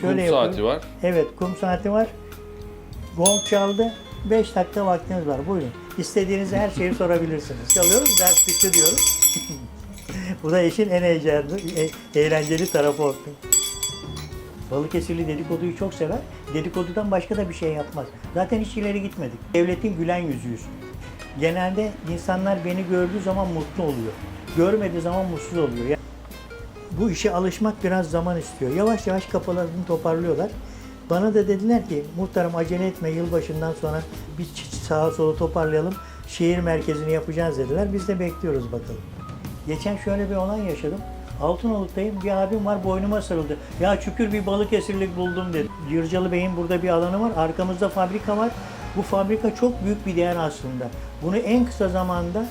Şöyle Kum saati var. Evet kum saati var. Gong çaldı. 5 dakika vaktiniz var. Buyurun. İstediğiniz her şeyi sorabilirsiniz. Çalıyoruz, ders bitti diyoruz. Bu da işin en heyecanlı, e- eğlenceli tarafı oldu. Balıkesirli dedikoduyu çok sever. Dedikodudan başka da bir şey yapmaz. Zaten hiç ileri gitmedik. Devletin gülen yüzüyüz. Genelde insanlar beni gördüğü zaman mutlu oluyor. Görmediği zaman mutsuz oluyor. Bu işe alışmak biraz zaman istiyor. Yavaş yavaş kafalarını toparlıyorlar. Bana da dediler ki muhtarım acele etme yılbaşından sonra bir sağa sola toparlayalım. Şehir merkezini yapacağız dediler. Biz de bekliyoruz bakalım. Geçen şöyle bir olay yaşadım. Altınoluk'tayım. Bir abim var boynuma sarıldı. Ya şükür bir Balıkesirlik buldum dedi. Yırcalı Bey'in burada bir alanı var. Arkamızda fabrika var. Bu fabrika çok büyük bir değer aslında. Bunu en kısa zamanda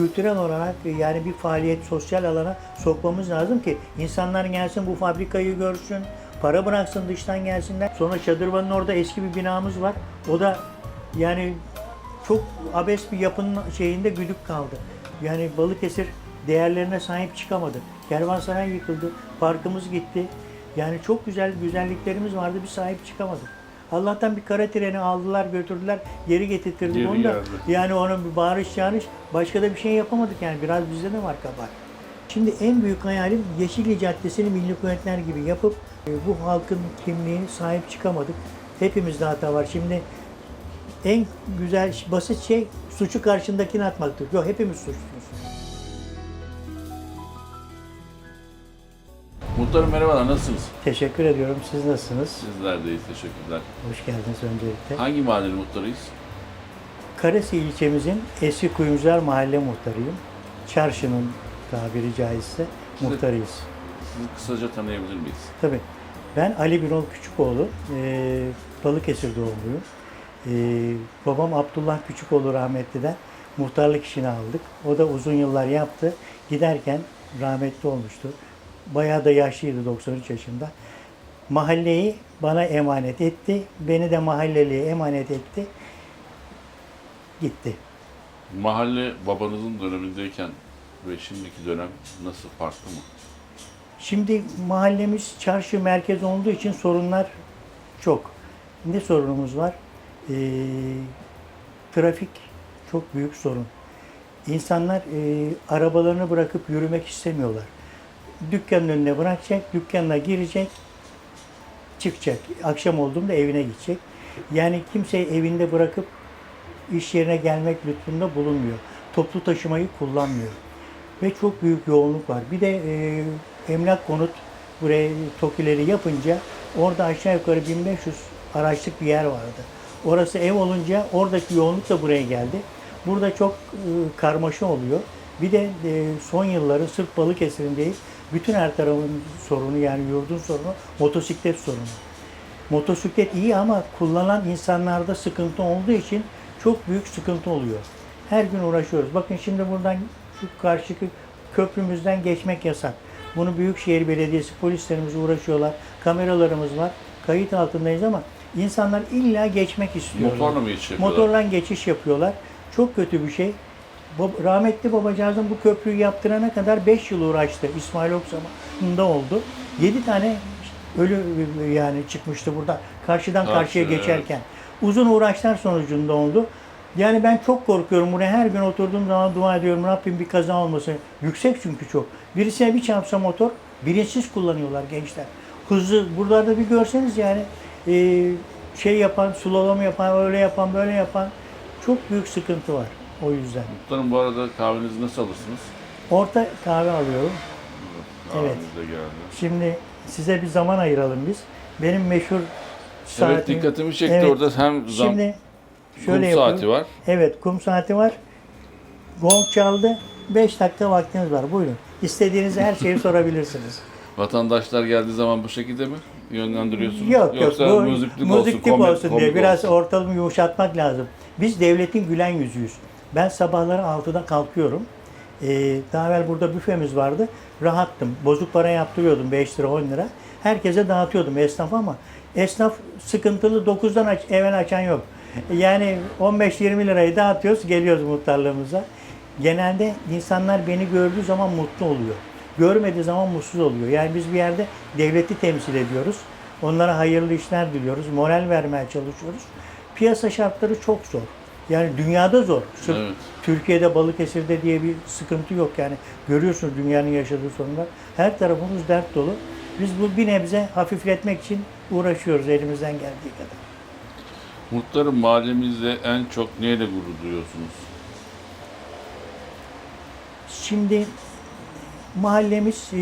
kültürel olarak yani bir faaliyet, sosyal alana sokmamız lazım ki insanlar gelsin bu fabrikayı görsün, para bıraksın dıştan gelsinler. Sonra Çadırvan'ın orada eski bir binamız var. O da yani çok abes bir yapının şeyinde güdük kaldı. Yani Balıkesir değerlerine sahip çıkamadı. Kervansaray yıkıldı, parkımız gitti. Yani çok güzel güzelliklerimiz vardı, bir sahip çıkamadık. Allah'tan bir kara treni aldılar, götürdüler, geri getirttirdik Geri onu da. geldi. Yani onun bir bağırış çağırış, başka da bir şey yapamadık yani. Biraz bizde de var kabahat. Şimdi en büyük hayalim Yeşilli Caddesi'ni milli kuvvetler gibi yapıp e, bu halkın kimliğini sahip çıkamadık. Hepimizde hata var. Şimdi en güzel, basit şey suçu karşındakine atmaktır. Yok hepimiz suçluyuz. Muhtarım merhabalar nasılsınız? Teşekkür ediyorum. Siz nasılsınız? Sizler deyiz teşekkürler. Hoş geldiniz öncelikle. Hangi mahallenin muhtarıyız? Karesi ilçemizin Eski Kuyumcular Mahalle muhtarıyım. Çarşının tabiri caizse muhtarıyız. Sizi kısaca tanıyabilir miyiz? Tabii. Ben Ali Birol Küçükoğlu. Ee, Balıkesir doğumluyum. Ee, babam Abdullah Küçükoğlu rahmetliden muhtarlık işini aldık. O da uzun yıllar yaptı. Giderken rahmetli olmuştu. Bayağı da yaşlıydı 93 yaşında. Mahalleyi bana emanet etti. Beni de mahalleliye emanet etti. Gitti. Mahalle babanızın dönemindeyken ve şimdiki dönem nasıl farklı mı? Şimdi mahallemiz çarşı merkez olduğu için sorunlar çok. Ne sorunumuz var? Ee, trafik çok büyük sorun. İnsanlar e, arabalarını bırakıp yürümek istemiyorlar. Dükkanın önüne bırakacak, dükkanına girecek, çıkacak. Akşam olduğunda evine gidecek. Yani kimse evinde bırakıp iş yerine gelmek lütfunda bulunmuyor. Toplu taşımayı kullanmıyor. Ve çok büyük yoğunluk var. Bir de e, emlak konut buraya TOKİ'leri yapınca orada aşağı yukarı 1500 araçlık bir yer vardı. Orası ev olunca oradaki yoğunluk da buraya geldi. Burada çok e, karmaşa oluyor. Bir de e, son yılları sırf Balıkesir'in değil, bütün her tarafın sorunu yani yurdun sorunu motosiklet sorunu. Motosiklet iyi ama kullanan insanlarda sıkıntı olduğu için çok büyük sıkıntı oluyor. Her gün uğraşıyoruz. Bakın şimdi buradan şu karşıki köprümüzden geçmek yasak. Bunu Büyükşehir Belediyesi polislerimiz uğraşıyorlar. Kameralarımız var. Kayıt altındayız ama insanlar illa geçmek istiyorlar. Motorla mı geçiş yapıyorlar? Motorla geçiş yapıyorlar. Çok kötü bir şey. Rahmetli babacığızın bu köprüyü yaptırana kadar 5 yıl uğraştı. İsmail Ok zamanında oldu. 7 tane ölü yani çıkmıştı burada. Karşıdan Karşı, karşıya evet. geçerken. Uzun uğraşlar sonucunda oldu. Yani ben çok korkuyorum. Buraya her gün oturduğum zaman dua ediyorum. Rabbim bir kaza olmasın. Yüksek çünkü çok. Birisine bir çarpsa motor bilinçsiz kullanıyorlar gençler. Hızlı. Buralarda bir görseniz yani e, şey yapan, sulalama yapan, öyle yapan, böyle yapan çok büyük sıkıntı var o yüzden. Muhtarım bu arada kahvenizi nasıl alırsınız? Orta kahve alıyorum. Evet. Kahveniz de geldi. Şimdi size bir zaman ayıralım biz. Benim meşhur Evet saatim. dikkatimi çekti Evet. orada hem zam, Şimdi kum şöyle yapıyorum. saati var. Evet kum saati var. Gong çaldı. 5 dakika vaktiniz var. Buyurun. İstediğiniz her şeyi sorabilirsiniz. Vatandaşlar geldiği zaman bu şekilde mi yönlendiriyorsunuz? Yok yok Yoksa bu müziklik müzik olsun, komik- diye komik biraz olsun. ortalığımı yumuşatmak lazım. Biz devletin gülen yüzüyüz. Ben sabahları 6'da kalkıyorum. Ee, daha evvel burada büfemiz vardı. Rahattım. Bozuk para yaptırıyordum 5 lira 10 lira. Herkese dağıtıyordum esnaf ama esnaf sıkıntılı 9'dan aç, evvel açan yok. Yani 15-20 lirayı dağıtıyoruz geliyoruz muhtarlığımıza. Genelde insanlar beni gördüğü zaman mutlu oluyor. Görmediği zaman mutsuz oluyor. Yani biz bir yerde devleti temsil ediyoruz. Onlara hayırlı işler diliyoruz. Moral vermeye çalışıyoruz. Piyasa şartları çok zor. Yani dünyada zor. Sırf Evet. Türkiye'de Balıkesir'de diye bir sıkıntı yok yani. Görüyorsunuz dünyanın yaşadığı sorunlar. Her tarafımız dert dolu. Biz bu bir nebze hafifletmek için uğraşıyoruz elimizden geldiği kadar. Muhtarım mahallemizde en çok neyle gurur duyuyorsunuz? Şimdi mahallemiz e,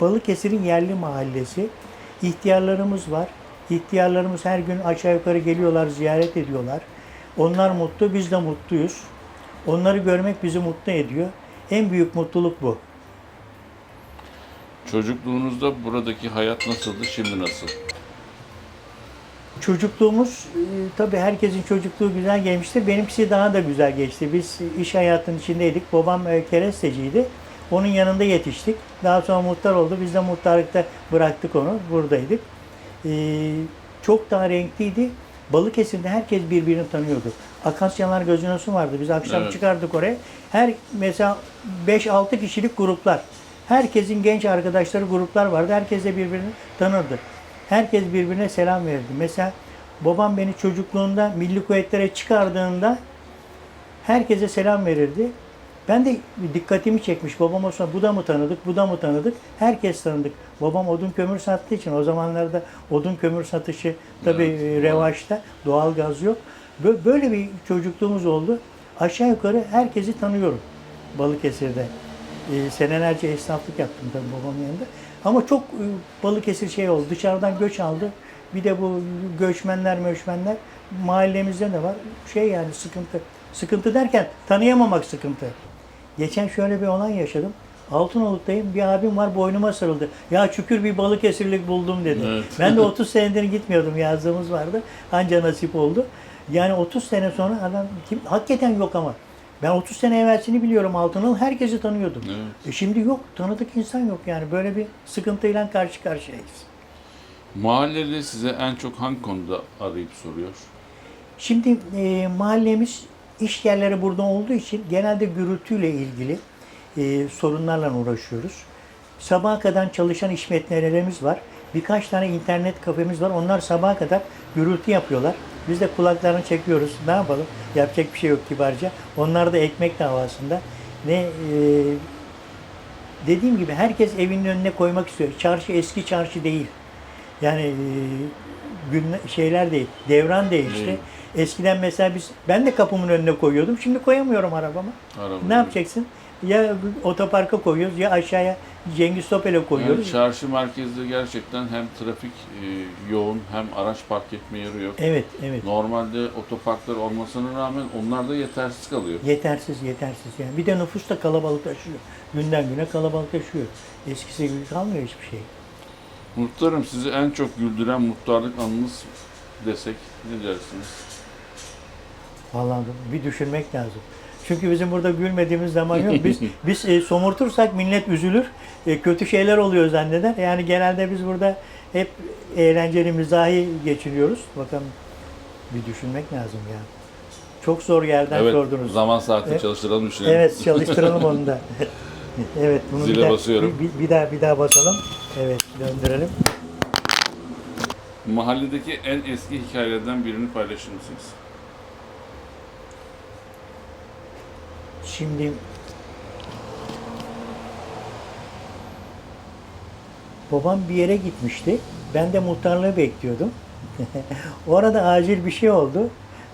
Balıkesir'in yerli mahallesi. İhtiyarlarımız var. İhtiyarlarımız her gün aşağı yukarı geliyorlar, ziyaret ediyorlar. Onlar mutlu, biz de mutluyuz. Onları görmek bizi mutlu ediyor. En büyük mutluluk bu. Çocukluğunuzda buradaki hayat nasıldı, şimdi nasıl? Çocukluğumuz e, tabii herkesin çocukluğu güzel geçmiştir. Benimkisi daha da güzel geçti. Biz iş hayatının içindeydik. Babam e, keresteciydi. Onun yanında yetiştik. Daha sonra muhtar oldu. Biz de muhtarlıkta bıraktık onu. Buradaydık. E, çok daha renkliydi. Balıkesir'de herkes birbirini tanıyordu. Akasyalar Gazinosu vardı. Biz akşam Evet. çıkardık oraya. Her mesela 5-6 kişilik gruplar. Herkesin genç arkadaşları gruplar vardı. Herkes de birbirini tanırdı. Herkes birbirine selam verirdi. Mesela babam beni çocukluğunda milli kuvvetlere çıkardığında herkese selam verirdi. Ben de dikkatimi çekmiş. Babam o zaman bu da mı tanıdık, bu da mı tanıdık? Herkes tanıdık. Babam odun kömür sattığı için o zamanlarda odun kömür satışı tabii Evet, e, revaçta. Doğal gaz yok. Bö- Böyle bir çocukluğumuz oldu. Aşağı yukarı herkesi tanıyorum Balıkesir'de. E, senelerce esnaflık yaptım tabii babamın yanında. Ama çok e, Balıkesir şey oldu. Dışarıdan göç aldı. Bir de bu göçmenler möçmenler mahallemizde de var. Şey yani sıkıntı. Sıkıntı derken tanıyamamak sıkıntı. Geçen şöyle bir olay yaşadım. Altınoluk'tayım. Bir abim var boynuma sarıldı. Ya şükür bir Balıkesirlik buldum dedi. Evet. Ben de 30 senedir gitmiyordum. Yazdığımız vardı. Anca nasip oldu. Yani 30 sene sonra adam kim hakikaten yok ama. Ben 30 sene evvelsini biliyorum Altınoluk. Herkesi tanıyordum. Evet. E şimdi yok. Tanıdık insan yok yani. Böyle bir sıkıntıyla karşı karşıyayız. Mahallede size en çok hangi konuda arayıp soruyor? Şimdi e, mahallemiz iş yerleri burada olduğu için genelde gürültüyle ilgili e, sorunlarla uğraşıyoruz. Sabaha kadar çalışan işletmelerimiz var. Birkaç tane internet kafemiz var. Onlar sabaha kadar gürültü yapıyorlar. Biz de kulaklarını çekiyoruz. Ne yapalım? Yapacak bir şey yok kibarca. Onlar da ekmek davasında. Ne e, dediğim gibi herkes evinin önüne koymak istiyor. Çarşı eski çarşı değil. Yani e, gün şeyler değil. Devran değişti. Değil. Eskiden mesela biz ben de kapımın önüne koyuyordum. Şimdi koyamıyorum arabama. Arabayı. Ne yapacaksın? Ya otoparka koyuyoruz ya aşağıya Cengiz Topel'e koyuyoruz. Yani çarşı merkezde gerçekten hem trafik e, yoğun hem araç park etme yeri yok. Evet, evet. Normalde otoparklar olmasına rağmen onlar da yetersiz kalıyor. Yetersiz, yetersiz yani. Bir de nüfus da kalabalıklaşıyor. Günden güne kalabalıklaşıyor. Eskisi gibi kalmıyor hiçbir şey. Muhtarım sizi en çok güldüren muhtarlık anınız desek ne dersiniz? Vallahi bir düşünmek lazım. Çünkü bizim burada gülmediğimiz zaman yok. Biz biz e, somurtursak millet üzülür. E, kötü şeyler oluyor zanneder. Yani genelde biz burada hep eğlenceli, mizahi geçiriyoruz. Bakalım bir düşünmek lazım ya. Çok zor yerden evet, sordunuz. zaman saati Evet. çalıştıralım düşünelim. Evet, çalıştıralım onu da. evet, bunu Zile bir daha, basıyorum. Bir, bir daha bir daha basalım. Evet, döndürelim. Mahalledeki en eski hikayelerden birini paylaşır mısınız? Şimdi babam bir yere gitmişti. Ben de muhtarlığı bekliyordum. o arada acil bir şey oldu.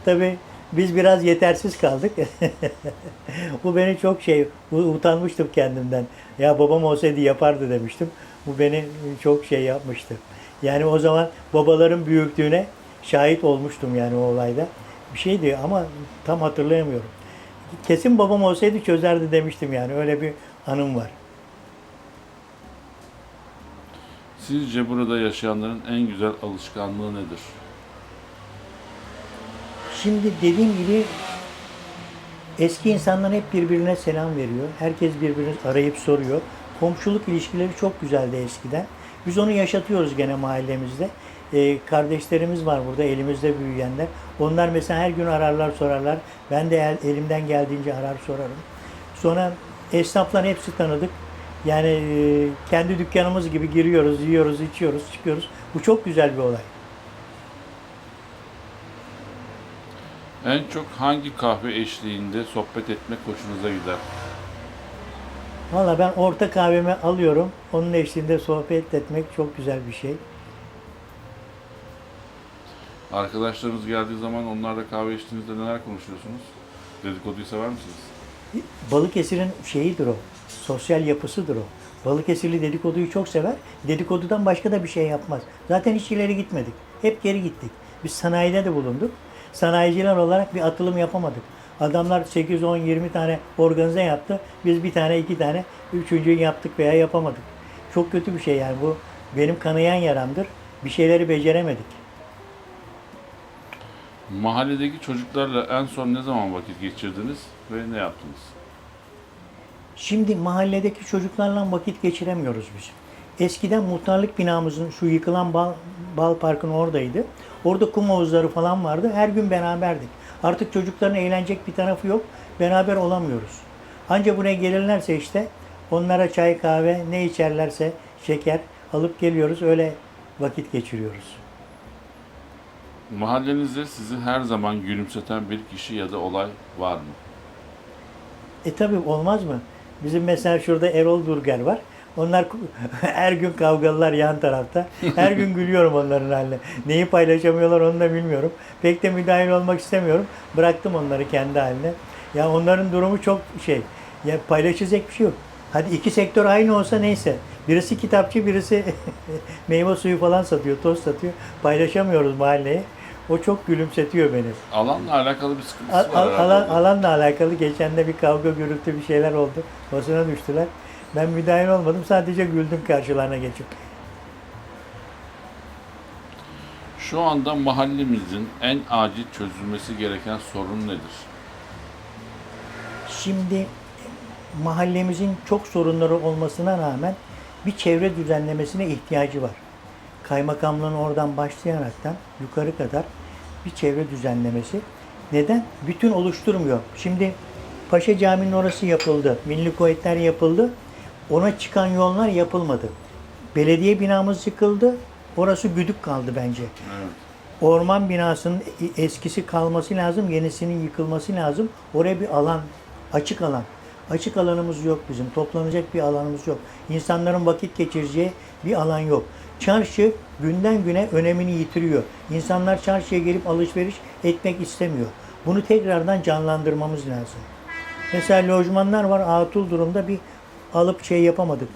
Tabii biz biraz yetersiz kaldık. Bu beni çok şey utanmıştım kendimden. Ya babam olsaydı yapardı demiştim. Bu beni çok şey yapmıştı. Yani o zaman babaların büyüklüğüne şahit olmuştum yani o olayda. Bir şeydi ama tam hatırlayamıyorum. Kesin babam olsaydı çözerdi demiştim yani. Öyle bir anım var. Sizce burada yaşayanların en güzel alışkanlığı nedir? Şimdi dediğim gibi eski insanlar hep birbirine selam veriyor. Herkes birbirini arayıp soruyor. Komşuluk ilişkileri çok güzeldi eskiden. Biz onu yaşatıyoruz gene mahallemizde. Ee, kardeşlerimiz var burada elimizde büyüyenler. Onlar mesela her gün ararlar sorarlar. Ben de el- elimden geldiğince arar sorarım. Sonra esnafların hepsi tanıdık. Yani e, kendi dükkanımız gibi giriyoruz, yiyoruz, içiyoruz, çıkıyoruz. Bu çok güzel bir olay. En çok hangi kahve eşliğinde sohbet etmek hoşunuza gider? Valla ben orta kahvemi alıyorum. Onun eşliğinde sohbet etmek çok güzel bir şey. Arkadaşlarınız geldiği zaman onlarla kahve içtiğinizde neler konuşuyorsunuz? Dedikoduyu sever misiniz? Balıkesir'in şeyidir o. Sosyal yapısıdır o. Balıkesirli dedikoduyu çok sever. Dedikodudan başka da bir şey yapmaz. Zaten hiç ileri gitmedik. Hep geri gittik. Biz sanayide de bulunduk. Sanayiciler olarak bir atılım yapamadık. Adamlar 8, 10, 20 tane organize yaptı. Biz bir tane, iki tane, üçüncüyü yaptık veya yapamadık. Çok kötü bir şey yani bu. Benim kanayan yaramdır. Bir şeyleri beceremedik. Mahalledeki çocuklarla en son ne zaman vakit geçirdiniz ve ne yaptınız? Şimdi mahalledeki çocuklarla vakit geçiremiyoruz biz. Eskiden muhtarlık binamızın şu yıkılan bal, bal parkın oradaydı. Orada kum havuzları falan vardı. Her gün beraberdik. Artık çocukların eğlenecek bir tarafı yok. Beraber olamıyoruz. Ancak buraya gelirlerse işte onlara çay kahve ne içerlerse şeker alıp geliyoruz. Öyle vakit geçiriyoruz. Mahallenizde sizi her zaman gülümseten bir kişi ya da olay var mı? E tabi olmaz mı? Bizim mesela şurada Erol Durger var. Onlar her gün kavgalılar yan tarafta. Her gün gülüyorum onların haline. Neyi paylaşamıyorlar onu da bilmiyorum. Pek de müdahil olmak istemiyorum. Bıraktım onları kendi haline. Ya onların durumu çok şey. Ya paylaşacak bir şey yok. Hadi iki sektör aynı olsa neyse. Birisi kitapçı, birisi meyve suyu falan satıyor, toz satıyor. Paylaşamıyoruz mahalleye. O çok gülümsetiyor beni. Alanla alakalı bir sıkıntısı Al- var al- alan, alanla alakalı geçen de bir kavga gürültü bir şeyler oldu. Basına düştüler. Ben müdahil olmadım. Sadece güldüm karşılarına geçip. Şu anda mahallemizin en acil çözülmesi gereken sorun nedir? Şimdi mahallemizin çok sorunları olmasına rağmen bir çevre düzenlemesine ihtiyacı var. Kaymakamlığın oradan başlayaraktan yukarı kadar bir çevre düzenlemesi. Neden? Bütün oluşturmuyor. Şimdi Paşa Camii'nin orası yapıldı. Milli Kuvvetler yapıldı. Ona çıkan yollar yapılmadı. Belediye binamız yıkıldı. Orası güdük kaldı bence. Evet. Orman binasının eskisi kalması lazım, yenisinin yıkılması lazım. Oraya bir alan, açık alan. Açık alanımız yok bizim. Toplanacak bir alanımız yok. İnsanların vakit geçireceği bir alan yok. Çarşı günden güne önemini yitiriyor. İnsanlar çarşıya gelip alışveriş etmek istemiyor. Bunu tekrardan canlandırmamız lazım. Mesela lojmanlar var atıl durumda bir alıp şey yapamadık.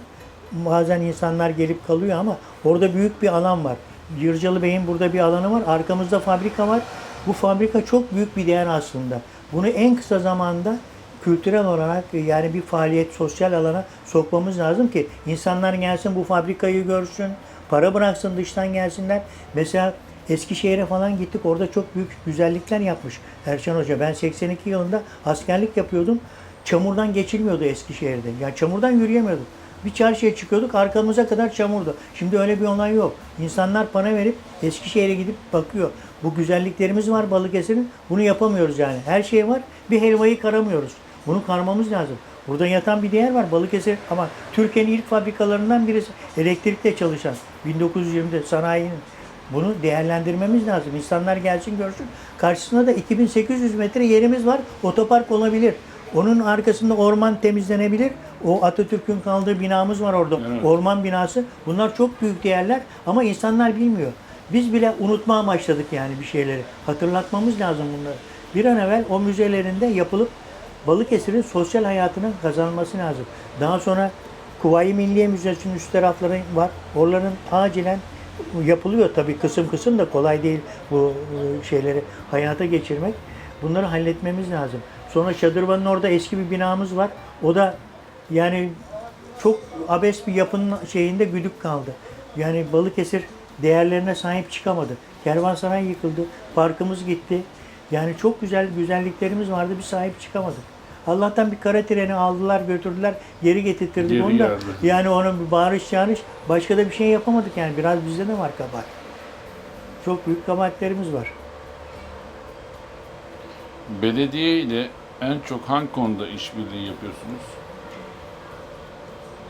Bazen insanlar gelip kalıyor ama orada büyük bir alan var. Yırcalı Bey'in burada bir alanı var. Arkamızda fabrika var. Bu fabrika çok büyük bir değer aslında. Bunu en kısa zamanda kültürel olarak yani bir faaliyet, sosyal alana sokmamız lazım ki insanlar gelsin bu fabrikayı görsün, para bıraksın dıştan gelsinler. Mesela Eskişehir'e falan gittik. Orada çok büyük güzellikler yapmış Erşan Hoca. Ben 82 yılında askerlik yapıyordum. Çamurdan geçilmiyordu Eskişehir'de. Yani çamurdan yürüyemiyorduk. Bir çarşıya çıkıyorduk arkamıza kadar çamurdu. Şimdi öyle bir olay yok. İnsanlar para verip Eskişehir'e gidip bakıyor. Bu güzelliklerimiz var Balıkesir'in. Bunu yapamıyoruz yani. Her şey var. Bir helvayı karamıyoruz. Bunu karmamız lazım. Burada yatan bir değer var Balıkesir ama Türkiye'nin ilk fabrikalarından birisi elektrikle çalışan 1920'de sanayinin bunu değerlendirmemiz lazım. İnsanlar gelsin görsün. Karşısında da 2800 metre yerimiz var. Otopark olabilir. Onun arkasında orman temizlenebilir. O Atatürk'ün kaldığı binamız var orada. Evet. Orman binası. Bunlar çok büyük değerler ama insanlar bilmiyor. Biz bile unutmaya başladık yani bir şeyleri. Hatırlatmamız lazım bunları. Bir an evvel o müzelerinde yapılıp Balıkesir'in sosyal hayatının kazanılması lazım. Daha sonra Kuvayi Milliye Müzesi'nin üst tarafları var. Oraların acilen yapılıyor tabii kısım kısım da kolay değil bu e, şeyleri hayata geçirmek. Bunları halletmemiz lazım. Sonra Şadırvan'ın orada eski bir binamız var. O da yani çok abes bir yapının şeyinde güdük kaldı. Yani Balıkesir değerlerine sahip çıkamadı. Kervansaray yıkıldı, parkımız gitti. Yani çok güzel güzelliklerimiz vardı, bir sahip çıkamadık. Allah'tan bir kara treni aldılar, götürdüler, geri getirttirdik Geri onu da. geldi. Yani onun bir bağırış çağırış, başka da bir şey yapamadık yani. Biraz bizde de var kabahat. Çok büyük kabahatlerimiz var. Belediye ile en çok hangi konuda işbirliği yapıyorsunuz?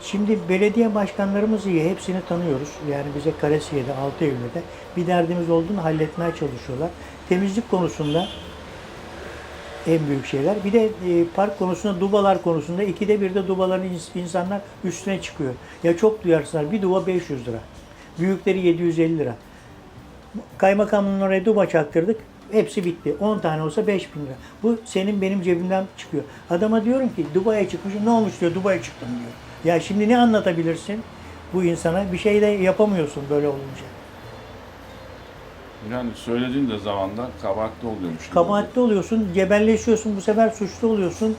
Şimdi belediye başkanlarımız iyi, hepsini tanıyoruz. Yani bize Karasiye'de, Altıyevli'de bir derdimiz olduğunu halletmeye çalışıyorlar. Temizlik konusunda en büyük şeyler. Bir de e, park konusunda, dubalar konusunda ikide bir de dubaların ins- insanlar üstüne çıkıyor. Ya çok duyarsınlar, bir duba 500 lira. Büyükleri 750 lira. Kaymakamın oraya duba çaktırdık. Hepsi bitti. 10 tane olsa 5000 lira. Bu senin benim cebimden çıkıyor. Adama diyorum ki Dubai'ye çıkmışım. Ne olmuş diyor. Dubai'ye çıktım diyor. Ya şimdi ne anlatabilirsin bu insana? Bir şey de yapamıyorsun böyle olunca. Yani söylediğin de zamanda kabahatli oluyormuş. gibi Kabahatli oluyorsun, cebelleşiyorsun, bu sefer suçlu oluyorsun.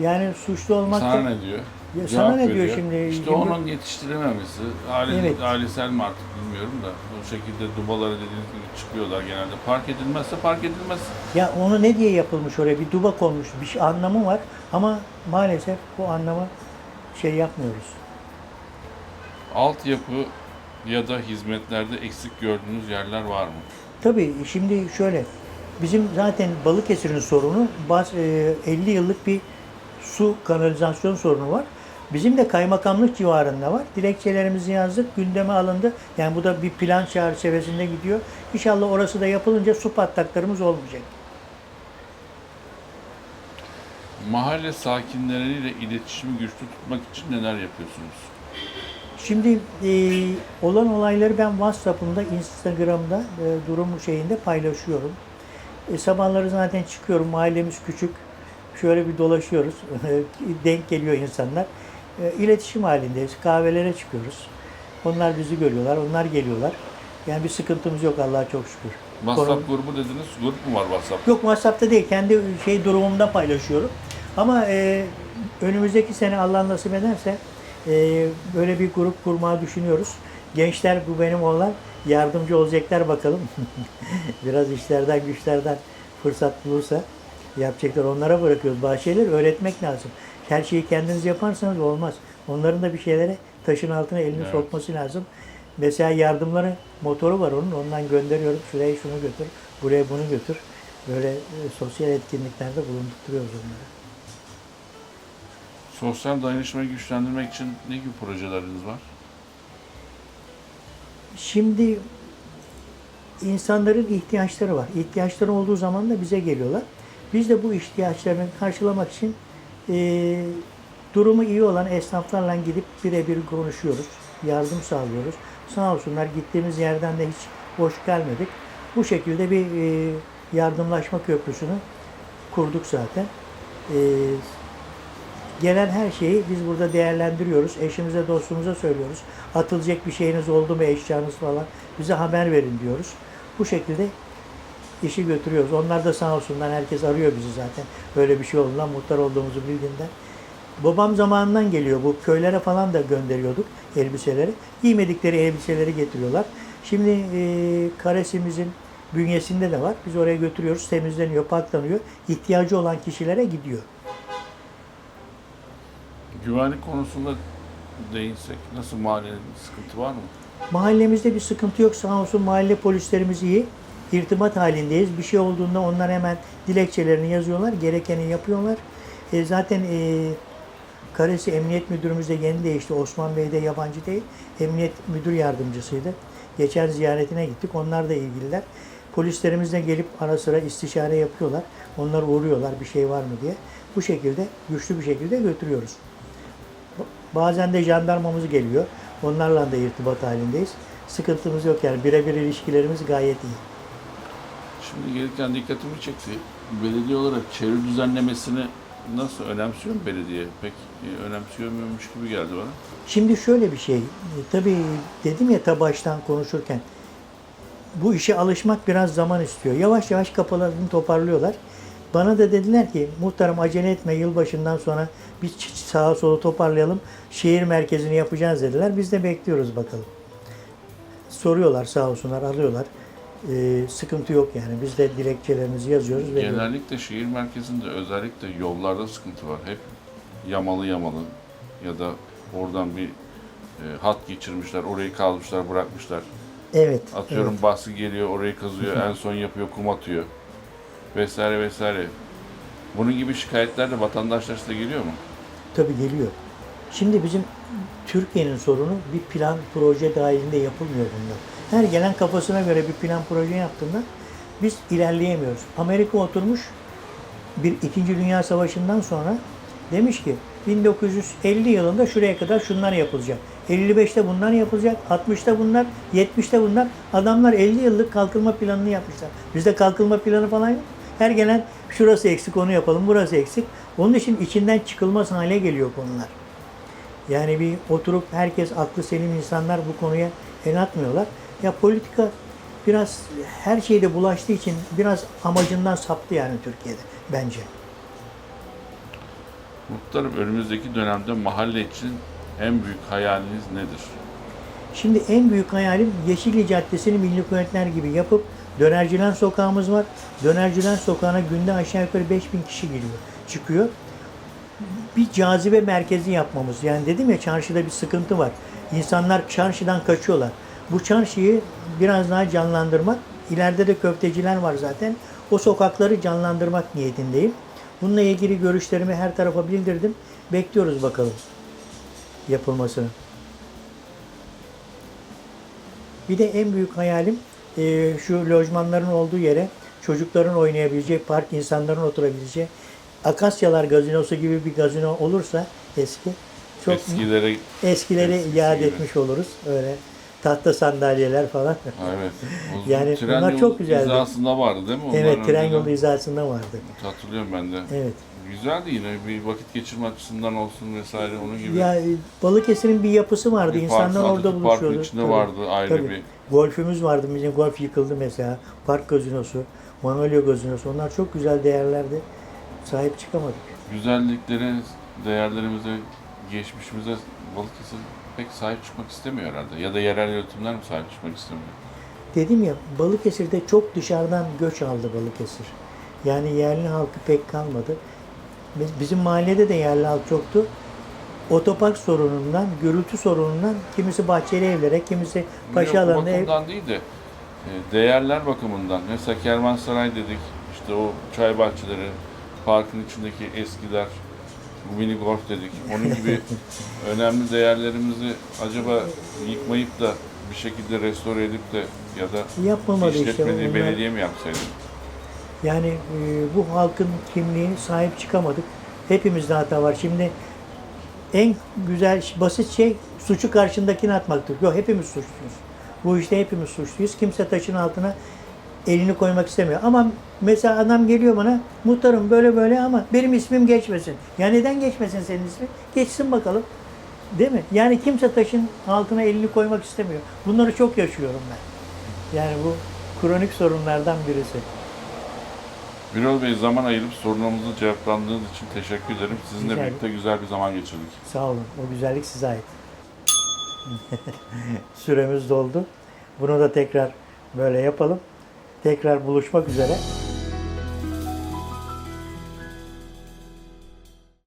Yani suçlu olmak Sana da- ne diyor? Ya Cevap sana ne diyor veriyor. şimdi? İşte Şimdi- onun yetiştirememesi, aile, Evet. ailesel mi artık bilmiyorum da bu şekilde dubaları dediğiniz gibi çıkıyorlar genelde. Park edilmezse park edilmez. Ya onu ne diye yapılmış oraya? Bir duba konmuş. Bir şey, anlamı var ama maalesef bu anlamı şey yapmıyoruz. Altyapı ya da hizmetlerde eksik gördüğünüz yerler var mı? Tabii şimdi şöyle, bizim zaten Balıkesir'in sorunu baz- e, 50 yıllık bir su kanalizasyon sorunu var. Bizim de kaymakamlık civarında var. Dilekçelerimizi yazdık, gündeme alındı. Yani bu da bir plan çerçevesinde gidiyor. İnşallah orası da yapılınca su patlaklarımız olmayacak. Mahalle sakinleriyle iletişimi güçlü tutmak için neler yapıyorsunuz? Şimdi e, olan olayları ben WhatsApp'ımda, Instagram'da e, durum şeyinde paylaşıyorum. E, sabahları zaten çıkıyorum. Mahallemiz küçük. Şöyle bir dolaşıyoruz. Denk geliyor insanlar. E, iletişim halindeyiz. Kahvelere çıkıyoruz. Onlar bizi görüyorlar. Onlar geliyorlar. Yani bir sıkıntımız yok Allah'a çok şükür. WhatsApp grubu dediniz. Grup mu var WhatsApp? Yok WhatsApp'ta değil. Kendi şey durumumda paylaşıyorum. Ama e, önümüzdeki sene Allah nasip ederse e, böyle bir grup kurmayı düşünüyoruz. Gençler bu benim olan yardımcı olacaklar bakalım. Biraz işlerden güçlerden fırsat bulursa yapacaklar. Onlara bırakıyoruz. Bazı şeyleri öğretmek lazım. Her şeyi kendiniz yaparsanız olmaz. Onların da bir şeylere taşın altına elini Evet. sokması lazım. Mesela yardımları motoru var onun. Ondan gönderiyorum. Şuraya şunu götür. Buraya bunu götür. Böyle e, sosyal etkinliklerde bulundurtuyoruz onları. Sosyal dayanışmayı güçlendirmek için ne gibi projeleriniz var? Şimdi insanların ihtiyaçları var. İhtiyaçları olduğu zaman da bize geliyorlar. Biz de bu ihtiyaçlarını karşılamak için e, durumu iyi olan esnaflarla gidip birebir konuşuyoruz. Yardım sağlıyoruz. Sağ olsunlar gittiğimiz yerden de hiç boş gelmedik. Bu şekilde bir e, yardımlaşma köprüsünü kurduk zaten. E, gelen her şeyi biz burada değerlendiriyoruz. Eşimize, dostumuza söylüyoruz. Atılacak bir şeyiniz oldu mu, eşyanız falan bize haber verin diyoruz. Bu şekilde işi götürüyoruz. Onlar da sağ olsunlar herkes arıyor bizi zaten. Böyle bir şey olduğundan, muhtar olduğumuzu bildiğinden. Babam zamanından geliyor. Bu köylere falan da gönderiyorduk elbiseleri. Giymedikleri elbiseleri getiriyorlar. Şimdi e, karesimizin bünyesinde de var. Biz oraya götürüyoruz. Temizleniyor, paklanıyor. İhtiyacı olan kişilere gidiyor. Güvenlik konusunda değinsek nasıl mahallenin sıkıntı var mı? Mahallemizde bir sıkıntı yok. Sağ olsun mahalle polislerimiz iyi. İrtibat halindeyiz. Bir şey olduğunda onlar hemen dilekçelerini yazıyorlar. Gerekeni yapıyorlar. E, zaten e, Karesi Emniyet Müdürümüz de yeni değişti. Osman Bey de yabancı değil. Emniyet Müdür Yardımcısıydı. Geçen ziyaretine gittik. Onlar da ilgililer. Polislerimiz de gelip ara sıra istişare yapıyorlar. Onlar uğruyorlar bir şey var mı diye. Bu şekilde güçlü bir şekilde götürüyoruz. Bazen de jandarmamız geliyor. Onlarla da irtibat halindeyiz. Sıkıntımız yok yani. Birebir ilişkilerimiz gayet iyi. Şimdi gelirken dikkatimi çekti. Belediye olarak çevre düzenlemesini nasıl önemsiyor mu belediye? Pek e, önemsiyemiyormuş gibi geldi bana. Şimdi şöyle bir şey. e, Tabii dedim ya ta baştan konuşurken. Bu işe alışmak biraz zaman istiyor. Yavaş yavaş kafalarını toparlıyorlar. Bana da dediler ki muhtarım acele etme yılbaşından sonra biz sağa sola toparlayalım. Şehir merkezini yapacağız dediler. Biz de bekliyoruz bakalım. Soruyorlar sağ olsunlar alıyorlar. Ee, sıkıntı yok yani. Biz de dilekçelerimizi yazıyoruz. veriyoruz. Genellikle şehir merkezinde özellikle yollarda sıkıntı var. Hep yamalı yamalı ya da oradan bir e, hat geçirmişler, orayı kazmışlar, bırakmışlar. Evet. Atıyorum evet. baskı geliyor, orayı kazıyor, en son yapıyor, kum atıyor. Vesaire vesaire. Bunun gibi şikayetler de vatandaşlar size geliyor mu? Tabii geliyor. Şimdi bizim Türkiye'nin sorunu bir plan proje dahilinde yapılmıyor bunlar. Her gelen kafasına göre bir plan proje yaptığında biz ilerleyemiyoruz. Amerika oturmuş bir İkinci Dünya Savaşı'ndan sonra demiş ki 1950 yılında şuraya kadar şunlar yapılacak. 55'te bunlar yapılacak, 60'ta bunlar, 70'te bunlar. Adamlar 50 yıllık kalkınma planını yapmışlar. Bizde kalkınma planı falan yok. Her gelen şurası eksik onu yapalım, burası eksik. Onun için içinden çıkılmaz hale geliyor konular. Yani bir oturup herkes aklı selim insanlar bu konuya el atmıyorlar. Ya politika biraz her şeyde bulaştığı için biraz amacından saptı yani Türkiye'de bence. Muhtarım önümüzdeki dönemde mahalle için en büyük hayaliniz nedir? Şimdi en büyük hayalim Yeşilli Caddesi'ni milli kuvvetler gibi yapıp Dönercilen sokağımız var. Dönercilen sokağına günde aşağı yukarı 5000 kişi giriyor, çıkıyor. Bir cazibe merkezi yapmamız. Yani dedim ya çarşıda bir sıkıntı var. İnsanlar çarşıdan kaçıyorlar. Bu çarşıyı biraz daha canlandırmak. İleride de köfteciler var zaten. O sokakları canlandırmak niyetindeyim. Bununla ilgili görüşlerimi her tarafa bildirdim. Bekliyoruz bakalım yapılmasını. Bir de en büyük hayalim e, şu lojmanların olduğu yere çocukların oynayabileceği, park insanların oturabileceği Akasyalar gazinosu gibi bir gazino olursa eski çok Eskilere eskileri Eskisi iade gibi. etmiş oluruz. Öyle tahta sandalyeler falan. Evet. O Yani tren bunlar yolu çok güzeldi. hizasında vardı değil mi? Onlar evet, tren yolu hizasında vardı. Hatırlıyorum ben de. Evet. Güzeldi yine bir vakit geçirme açısından olsun vesaire onun gibi. Ya e, Balıkesir'in bir yapısı vardı. bir İnsanlar park, orada buluşuyordu. Park'ın içinde Tabii. vardı ayrı Tabii. bir. Golfümüz vardı. Bizim golf yıkıldı mesela. Park gazinosu, Manolya gazinosu. Onlar çok güzel değerlerdi. Sahip çıkamadık. Güzelliklere, değerlerimize, geçmişimize Balıkesir pek sahip çıkmak istemiyor herhalde. Ya da yerel yönetimler mi sahip çıkmak istemiyor? Dedim ya Balıkesir'de çok dışarıdan göç aldı Balıkesir. Yani yerli halkı pek kalmadı. Biz- Bizim mahallede de yerli halk çoktu. Otopark sorunundan, gürültü sorunundan kimisi bahçeli evlere, kimisi paşa alanında ev. bakımdan değil de e, değerler bakımından. Mesela Kervansaray dedik, işte o çay bahçeleri, parkın içindeki eskiler, mini golf dedik. Onun gibi önemli değerlerimizi acaba yıkmayıp da bir şekilde restore edip de ya da Yapmamadı işte işletmeliği bunlar. belediye mi yapsaydı? Yani e, bu halkın kimliğini sahip çıkamadık. Hepimizde hata var. Şimdi en güzel, basit şey suçu karşındakine atmaktır. Yok hepimiz suçluyuz. Bu işte hepimiz suçluyuz. Kimse taşın altına elini koymak istemiyor. Ama mesela adam geliyor bana, muhtarım böyle böyle ama benim ismim geçmesin. Ya neden geçmesin senin ismin? Geçsin bakalım. Değil mi? Yani kimse taşın altına elini koymak istemiyor. Bunları çok yaşıyorum ben. Yani bu kronik sorunlardan birisi. Birol Bey zaman ayırıp sorunlarımızı cevaplandığınız için teşekkür ederim. Sizinle Rica birlikte güzel bir zaman geçirdik. Sağ olun. O güzellik size ait. Süremiz doldu. Bunu da tekrar böyle yapalım. Tekrar buluşmak üzere.